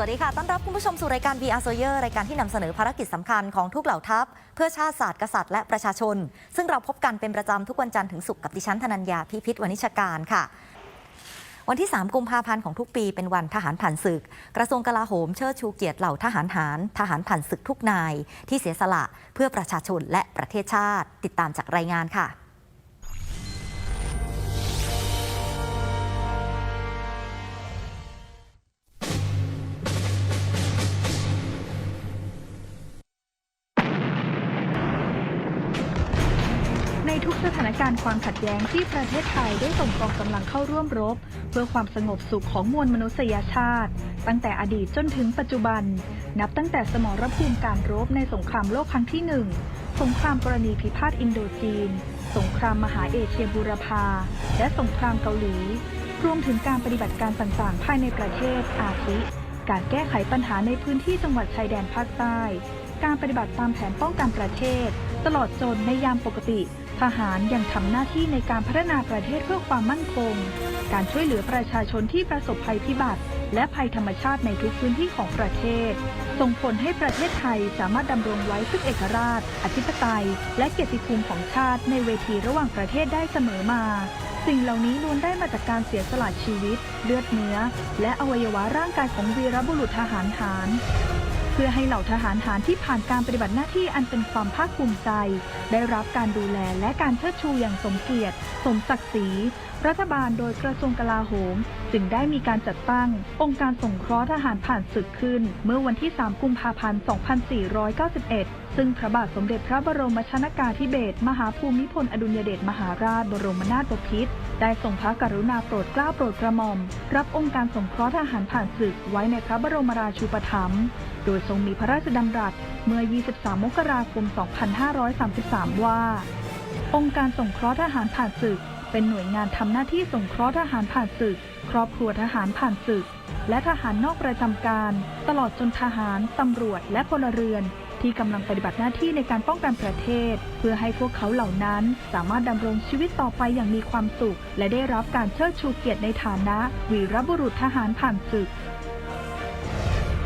วัสดีค่ะ ต้อนรับคุณผู้ชมสู่รายการ VR Soldier รายการที่นำเสนอภารกิจสำคัญของทุกเหล่าทัพ เพื่อชาติศาสตร์กษัตริย์และประชาชน ซึ่งเราพบกันเป็นประจำทุกวันจันทร์ถึงศุกร์กับดิฉันธนัญญาพิพิธวณิชการค่ะวันที่ 3 กุมภาพันธ์ของทุกปีเป็นวันทหารผ่านศึก กระทรวงกลาโหมเชิดชูเกียรติเหล่าทหารหาร ทหารผ่านศึกทุกนาย ที่เสียสละเพื่อประชาชนและประเทศชาติ ติดตามจากรายงานค่ะ ทุกสถานการณ์ความขัดแย้งที่ประเทศไทยได้ส่งกองกำลังเข้าร่วมรบ เพื่อความสงบสุขของมวลมนุษยชาติ ตั้งแต่อดีตจนถึงปัจจุบัน นับตั้งแต่สมรภูมิการรบในสงครามโลกครั้งที่หนึ่งสงครามกรณีพิพาทอินโดจีน สงครามมหาเอเชียบูรพา และสงครามเกาหลี รวมถึงการปฏิบัติการต่างๆ ภายในประเทศอาทิการแก้ไขปัญหาในพื้นที่จังหวัดชายแดนภาคใต้ การปฏิบัติตามแผนป้องกันประเทศ ตลอดจนในยามปกติ ทหารยังทำหน้าที่ในการพัฒนาประเทศเพื่อความมั่นคง การช่วยเหลือประชาชนที่ประสบภัยพิบัติ และภัยธรรมชาติในทุกพื้นที่ของประเทศ ส่งผลให้ประเทศไทยสามารถดำรงไว้ซึ่งเอกราช อธิปไตย และเกียรติภูมิของชาติในเวทีระหว่างประเทศได้เสมอมา สิ่งเหล่านี้ล้วนได้มาจากการเสียสละชีวิต เลือดเนื้อ และอวัยวะร่างกายของวีรบุรุษทหารหาร เพื่อให้เหล่าทหารหารที่ผ่านการปฏิบัติหน้าที่อันเป็นความภาคภูมิใจ ได้รับการดูแลและการเชิดชูอย่างสมเกียรติ สมศักดิ์ศรี รัฐบาลโดยกระทรวงกลาโหม จึงได้มีการจัดตั้ง องค์การสงเคราะห์ทหารผ่านศึกขึ้น เมื่อวันที่ 3 กุมภาพันธ์ 2491 ซึ่งพระบาทสมเด็จพระบรมชนากาธิเบศรมหาภูมิพลอดุลยเดชมหาราชบรมนาถบพิตรได้ทรงพระกรุณาโปรดเกล้าโปรดกระหม่อม รับองค์การสงเคราะห์ทหารผ่านศึกไว้ในพระบรมราชูปถัมภ์โดยทรงมีพระราชดำรัสเมื่อ 23 มกราคม 2533 ว่า องค์การสงเคราะห์ทหารผ่านศึก เป็นหน่วยงานทำหน้าที่สงเคราะห์ทหารผ่านศึก ครอบครัวทหารผ่านศึก และทหารนอกประจำการ ตลอดจนทหาร ตำรวจ และพลเรือน ที่กำลังปฏิบัติหน้าที่ในการป้องกันประเทศ เพื่อให้พวกเขาเหล่านั้นสามารถดำรงชีวิตต่อไปอย่างมีความสุข และได้รับการเชิดชูเกียรติในฐานะ วีรบุรุษทหารผ่านศึก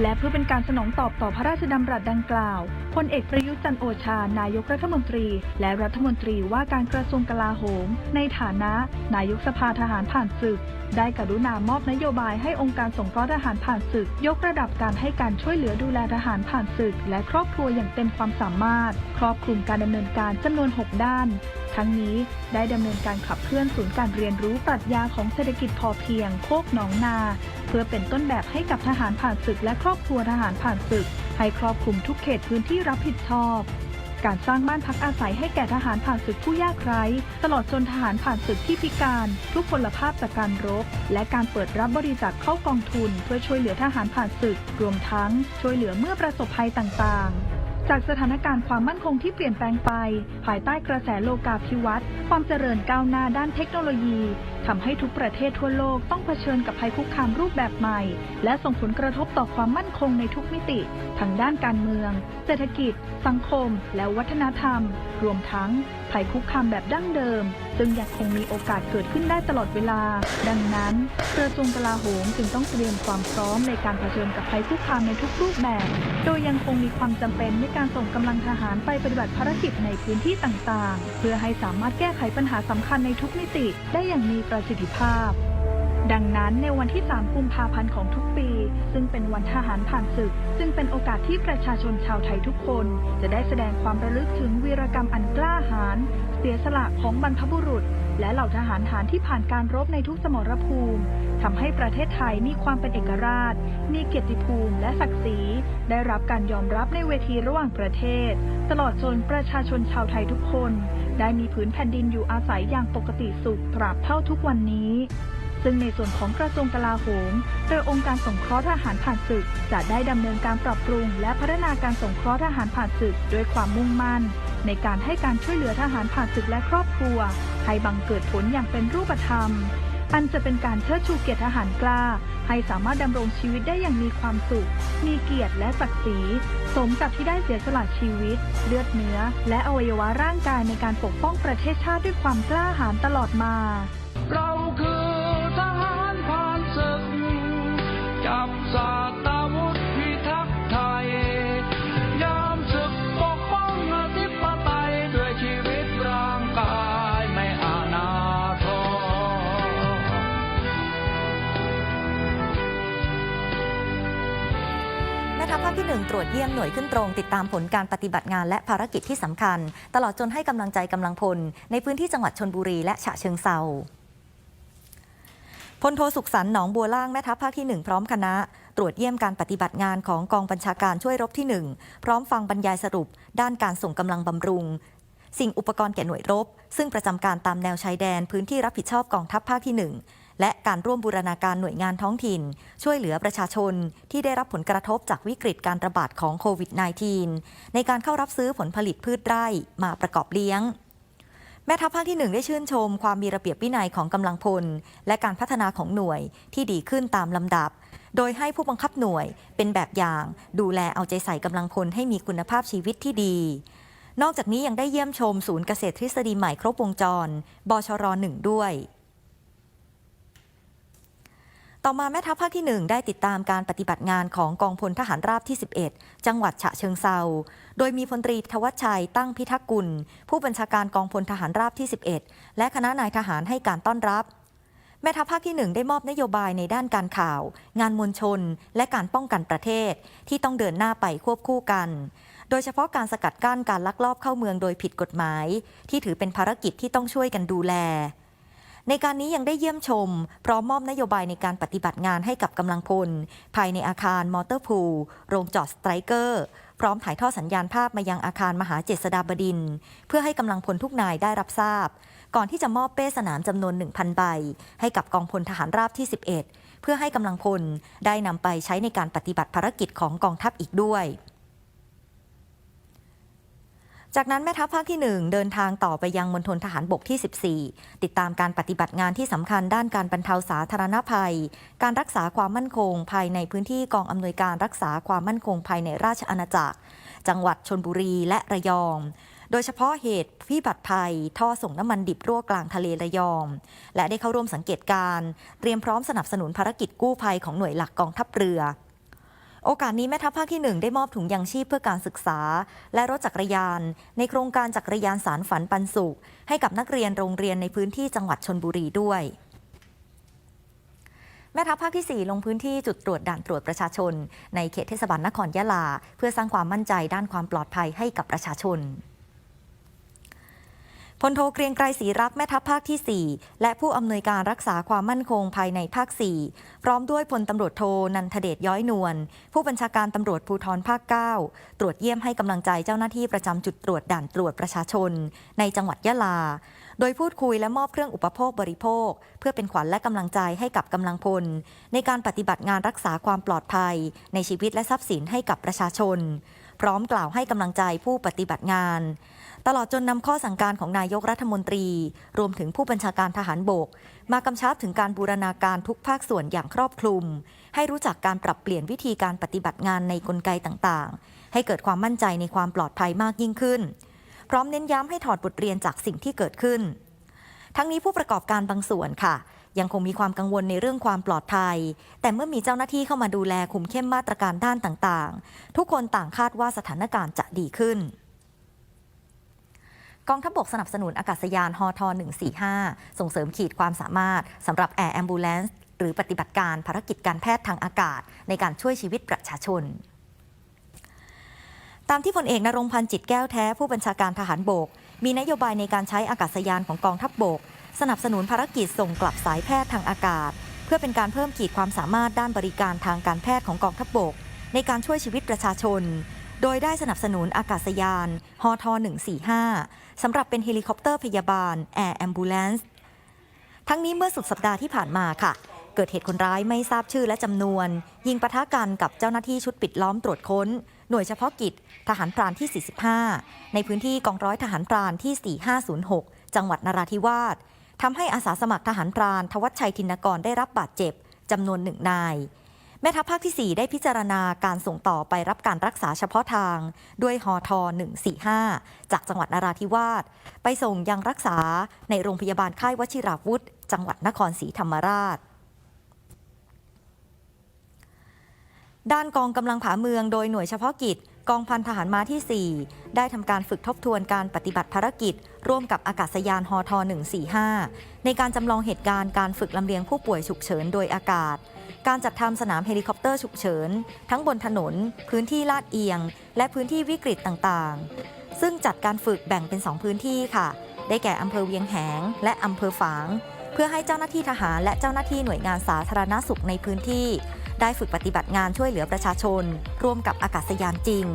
และเพื่อเป็นการสนองตอบต่อพระราชดำรัสดังกล่าวพลเอกประยุทธ์จันโอชา นายกรัฐมนตรี และรัฐมนตรีว่าการกระทรวงกลาโหม ในฐานะ นายกสภาทหารผ่านศึก ได้กรุณามอบนโยบายให้องค์การสงเคราะห์ทหารผ่านศึก ยกระดับการให้การช่วยเหลือดูแลทหารผ่านศึก และครอบครัวอย่างเต็มความสามารถ ครอบคลุมการดำเนินการจำนวน 6 ด้าน ทั้งนี้ได้ดำเนินการขับเคลื่อนศูนย์การเรียนรู้ปรัชญาของเศรษฐกิจพอเพียงโคกหนองนา เพื่อเป็นต้นแบบให้กับทหารผ่านศึก และครอบครัวทหารผ่านศึก ให้ครอบคลุมทุกเขตพื้นที่รับผิดชอบ การสร้างบ้านพักอาศัยให้แก่ทหารผ่านศึกผู้ยากไร้ ตลอดจนทหารผ่านศึกที่พิการ ทุกพลภาพจากการรบ และการเปิดรับบริจาคเข้ากองทุน เพื่อช่วยเหลือทหารผ่านศึก รวมทั้งช่วยเหลือเมื่อประสบภัยต่างๆ จากสถานการณ์ความมั่นคงที่เปลี่ยนแปลงไป ภายใต้กระแสโลกาภิวัตน์ความเจริญก้าวหน้าด้านเทคโนโลยีทำให้ทุกประเทศทั่วโลกต้องเผชิญกับภัยคุกคามรูปแบบใหม่ และส่งผลกระทบต่อความมั่นคงในทุกมิติ ทั้งด้านการเมือง เศรษฐกิจ สังคม และวัฒนธรรม รวมทั้ง ภัยคุกคามแบบดั้งเดิม ซึ่งยังคงมีโอกาสเกิดขึ้นได้ตลอดเวลา ดังนั้นกระทรวงกลาโหมจึงต้องเตรียมความพร้อมในการเผชิญกับภัยคุกคามในทุกรูปแบบ โดยยังคงมีความจำเป็นในการส่งกำลังทหารไปปฏิบัติภารกิจในพื้นที่ต่างๆ เพื่อให้สามารถแก้ไขปัญหาสำคัญในทุกมิติ ได้อย่างมีประสิทธิภาพ ดังนั้นในวันที่ 3 กุมภาพันธ์ของทุกปี ซึ่งเป็นวันทหารผ่านศึกจึงเป็นโอกาสที่ประชาชนชาวไทยทุกคน จะได้แสดงความระลึกถึงวีรกรรมอันกล้าหาญเสียสละของบรรพบุรุษ และเหล่าทหารหารที่ผ่านการรบในทุกสมรภูมิทำให้ประเทศไทยมีความเป็นเอกราช มีเกียรติภูมิและศักดิ์ศรี ได้รับการยอมรับในเวทีระหว่างประเทศ ตลอดจนประชาชนชาวไทยทุกคน ได้มีผืนแผ่นดินอยู่อาศัยอย่างปกติสุขตราบเท่าทุกวันนี้ ซึ่งในส่วนของกระทรวงกลาโหมโดยองค์การสงเคราะห์ทหารผ่านศึก จะได้ดำเนินการปรับปรุง และพัฒนาการสงเคราะห์ทหารผ่านศึกด้วยความมุ่งมั่น ในการให้การช่วยเหลือทหารผ่านศึกและครอบครัว ให้บังเกิดผลอย่างเป็นรูปธรรม อันจะเป็นการเชิดชูเกียรติทหารกล้า ให้สามารถดำรงชีวิตได้อย่างมีความสุข มีเกียรติและศักดิ์ศรี สมกับที่ได้เสียสละชีวิต เลือดเนื้อ และอวัยวะร่างกายในการปกป้องประเทศชาติด้วยความกล้าหาญตลอดมา เราคือ แม่ทัพภาคที่ 1 ตรวจเยี่ยมหน่วยขึ้นตรง ติดตามผลการปฏิบัติงานและภารกิจที่สำคัญ ตลอดจนให้กำลังใจกำลังพล ในพื้นที่จังหวัดชนบุรีและฉะเชิงเซา พลโทสุขสันต์หนองบัวล่างแม่ทัพภาคที่ 1 พร้อมคณะ ตรวจเยี่ยมการปฏิบัติงานของกองบัญชาการช่วยรบที่ 1 พร้อมฟังบรรยายสรุป ด้านการส่งกำลังบำรุง สิ่งอุปกรณ์แก่หน่วยรบ ซึ่งประจำการตามแนวชายแดนพื้นที่รับผิดชอบกองทัพภาคที่ 1 และการร่วมบูรณาการหน่วยงานท้องถิ่น ช่วยเหลือประชาชนที่ได้รับผลกระทบจากวิกฤตการระบาดของโควิด -19 ในการเข้ารับซื้อผลผลิตพืชไร่มาประกอบเลี้ยง แม่ทัพภาคที่ 1 ได้ชื่นชม ความมีระเบียบวินัยของกำลังพล และการพัฒนาของหน่วยที่ดีขึ้นตามลำดับ โดยให้ผู้บังคับหน่วยเป็นแบบอย่าง ดูแลเอาใจใส่กำลังพลให้มีคุณภาพชีวิตที่ดี นอกจากนี้ยังได้เยี่ยมชมศูนย์เกษตรทฤษฎีใหม่ครบวงจร บชรหนึ่งด้วย ต่อมาแม่ทัพภาคที่ 1 ได้ติดตามการปฏิบัติงานของกองพลทหารราบที่ 11 จังหวัดฉะเชิงเซา โดยมีพลตรีทวัชชัยตั้งพิทักษ์กุล ผู้บัญชาการกองพลทหารราบที่ 11 และคณะนายทหารให้การต้อนรับ แม่ทัพภาคที่ 1 ได้มอบนโยบายในด้านการข่าว งานมวลชน และการป้องกันประเทศ ที่ต้องเดินหน้าไปควบคู่กัน โดยเฉพาะการสกัดกั้นการลักลอบเข้าเมืองโดยผิดกฎหมาย ที่ถือเป็นภารกิจที่ต้องช่วยกันดูแล ในการนี้ยังได้เยี่ยมชม พร้อมมอบนโยบายในการปฏิบัติงานให้กับกำลังพล ภายในอาคารมอเตอร์พูลโรงจอดสไตรเกอร์ พร้อมถ่ายทอดสัญญาณภาพมายังอาคารมหาเจษฎาบดิน เพื่อให้กำลังพลทุกนายได้รับทราบ ก่อนที่จะมอบเป้สนามจำนวน 1,000 ใบ ให้กับกองพลทหารราบที่ 11 เพื่อให้กำลังพลได้นำไปใช้ในการปฏิบัติภารกิจของกองทัพอีกด้วย จากนั้นแม่ทัพภาคที่ 1 เดินทางต่อไปยังมณฑลทหารบกที่ 14 ติดตามการปฏิบัติงานที่สำคัญด้านการบรรเทาสาธารณภัย การรักษาความมั่นคง ภายในพื้นที่กองอำนวยการรักษาความมั่นคงภายในราชอาณาจักร จังหวัดชนบุรีและระยอง โดยเฉพาะเหตุพิบัติภัย ท่อส่งน้ำมันดิบรั่วกลางทะเลระยอง และได้เข้าร่วมสังเกตการณ์เตรียมพร้อมสนับสนุนภารกิจกู้ภัยของหน่วยหลักกองทัพเรือ โอกาสนี้แม่ทัพภาคที่ 1 ได้มอบถุงยางชีพเพื่อการศึกษา และรถจักรยาน ในโครงการจักรยานสารฝันปันสุข ให้กับนักเรียนโรงเรียนในพื้นที่จังหวัดชนบุรีด้วยแม่ทัพภาคที่ 4 ลงพื้นที่จุดตรวจด่านตรวจประชาชน ในเขตเทศบาลนครยะลา เพื่อสร้างความมั่นใจด้านความปลอดภัยให้กับประชาชน พลโทเกรียงไกรศรีรักแม่ทัพภาคที่ 4 และผู้อำนวยการรักษาความมั่นคงภายในภาค 4 พร้อมด้วยพลตำรวจโทนันทเดชย้อยนวลผู้บัญชาการตำรวจภูธรภาค 9 ตรวจเยี่ยมให้กำลังใจเจ้าหน้าที่ประจำจุดตรวจด่านตรวจประชาชน ในจังหวัดยะลา โดยพูดคุยและมอบเครื่องอุปโภคบริโภค เพื่อเป็นขวัญและกำลังใจให้กับกำลังพล ในการปฏิบัติงานรักษาความปลอดภัย ในชีวิตและทรัพย์สินให้กับประชาชน พร้อมกล่าวให้กำลังใจผู้ปฏิบัติงาน ตลอดจนนำข้อสั่งการของนายกรัฐมนตรี รวมถึงผู้บัญชาการทหารบก มากำชับถึงการบูรณาการทุกภาคส่วนอย่างครอบคลุม ให้รู้จักการปรับเปลี่ยนวิธีการปฏิบัติงานในกลไกต่างๆ ให้เกิดความมั่นใจในความปลอดภัยมากยิ่งขึ้น พร้อมเน้นย้ำให้ถอดบทเรียนจากสิ่งที่เกิดขึ้น ทั้งนี้ผู้ประกอบการบางส่วนค่ะยังคงมีความกังวลในเรื่องความปลอดภัย แต่เมื่อมีเจ้าหน้าที่เข้ามาดูแลคุมเข้มมาตรการด้านต่างๆ ทุกคนต่างคาดว่าสถานการณ์จะดีขึ้น กองทัพบกสนับสนุนอากาศยานฮอท145 ส่งเสริมขีดความสามารถสำหรับ Air Ambulance หรือปฏิบัติการภารกิจการแพทย์ทางอากาศ ในการช่วยชีวิตประชาชนตามที่พลเอกนรงพันธ์จิตแก้วแท้ผู้บัญชาการทหารบก มีนโยบายในการใช้อากาศยานของกองทัพบบก สนับสนุนภารกิจส่งกลับสายแพทย์ทางอากาศ เพื่อเป็นการเพิ่มขีดความสามารถด้านบริการทางการแพทย์ของกองทัพบบก ในการช่วยชีวิตประชาชน โดยได้สนับสนุนอากาศยาน ฮท 145 สำหรับเป็นเฮลิคอปเตอร์พยาบาล Air Ambulance ทั้งนี้เมื่อสุดสัปดาห์ที่ผ่านมาค่ะ เกิดเหตุคนร้ายไม่ทราบชื่อและจำนวน ยิงปะทะกันกับเจ้าหน้าที่ชุดปิดล้อมตรวจค้น หน่วยเฉพาะกิจ ทหารพรานที่ 45 ในพื้นที่กองร้อยทหารพรานที่ 4506 จังหวัดนราธิวาสทำให้อาสาสมัครทหารพรานทวัชชัยธินกรได้รับบาดเจ็บจำนวนหนึ่งนาย แม่ทัพภาคที่ 4 ได้พิจารณาการส่งต่อไปรับการรักษาเฉพาะทาง ด้วยฮอท145 จากจังหวัดนราธิวาส ไปส่งยังรักษาในโรงพยาบาลค่ายวชิราวุธ จังหวัดนครศรีธรรมราชด้านกองกำลังผาเมืองโดยหน่วยเฉพาะกิจ กองพันทหารมาที่ 4 ได้ทำการฝึกทบทวนการปฏิบัติภารกิจ ร่วมกับอากาศยานฮท145 ในการจำลองเหตุการณ์การฝึกลำเลียงผู้ป่วยฉุกเฉินโดยอากาศ การจัดทำสนามเฮลิคอปเตอร์ฉุกเฉิน ทั้งบนถนน พื้นที่ลาดเอียง และพื้นที่วิกฤตต่างๆ ซึ่งจัดการฝึกแบ่งเป็น 2 พื้นที่ค่ะ ได้แก่อำเภอเวียงแหง และอำเภอฝาง เพื่อให้เจ้าหน้าที่ทหารและเจ้าหน้าที่หน่วยงานสาธารณสุขในพื้นที่ ได้ฝึกปฏิบัติงานช่วยเหลือประชาชน ร่วมกับอากาศยานจริง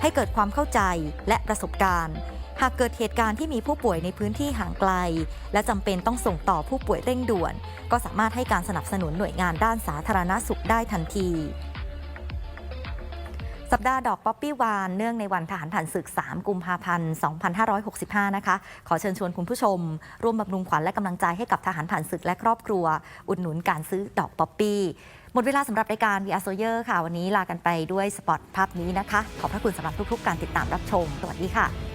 ให้เกิดความเข้าใจและประสบการณ์ หากเกิดเหตุการณ์ที่มีผู้ป่วยในพื้นที่ห่างไกล และจำเป็นต้องส่งต่อผู้ป่วยเร่งด่วน ก็สามารถให้การสนับสนุนหน่วยงานด้านสาธารณสุขได้ทันทีสัปดาห์ดอกป๊อปปี้วานเนื่องในวันทหารผ่านศึก 3 กุมภาพันธ์ 2565 นะคะ ขอเชิญชวนคุณผู้ชม ร่วมบำรุงขวัญและกำลังใจให้กับทหารผ่านศึกและครอบครัว อุดหนุนการซื้อดอกป๊อปปี้ หมดเวลาสำหรับรายการ v r s o y e r ค่ะ วันนี้ลากันไปด้วยสปอตภาพนี้นะคะ ขอบพระคุณสำหรับทุกๆ การติดตามรับชม สวัสดีค่ะ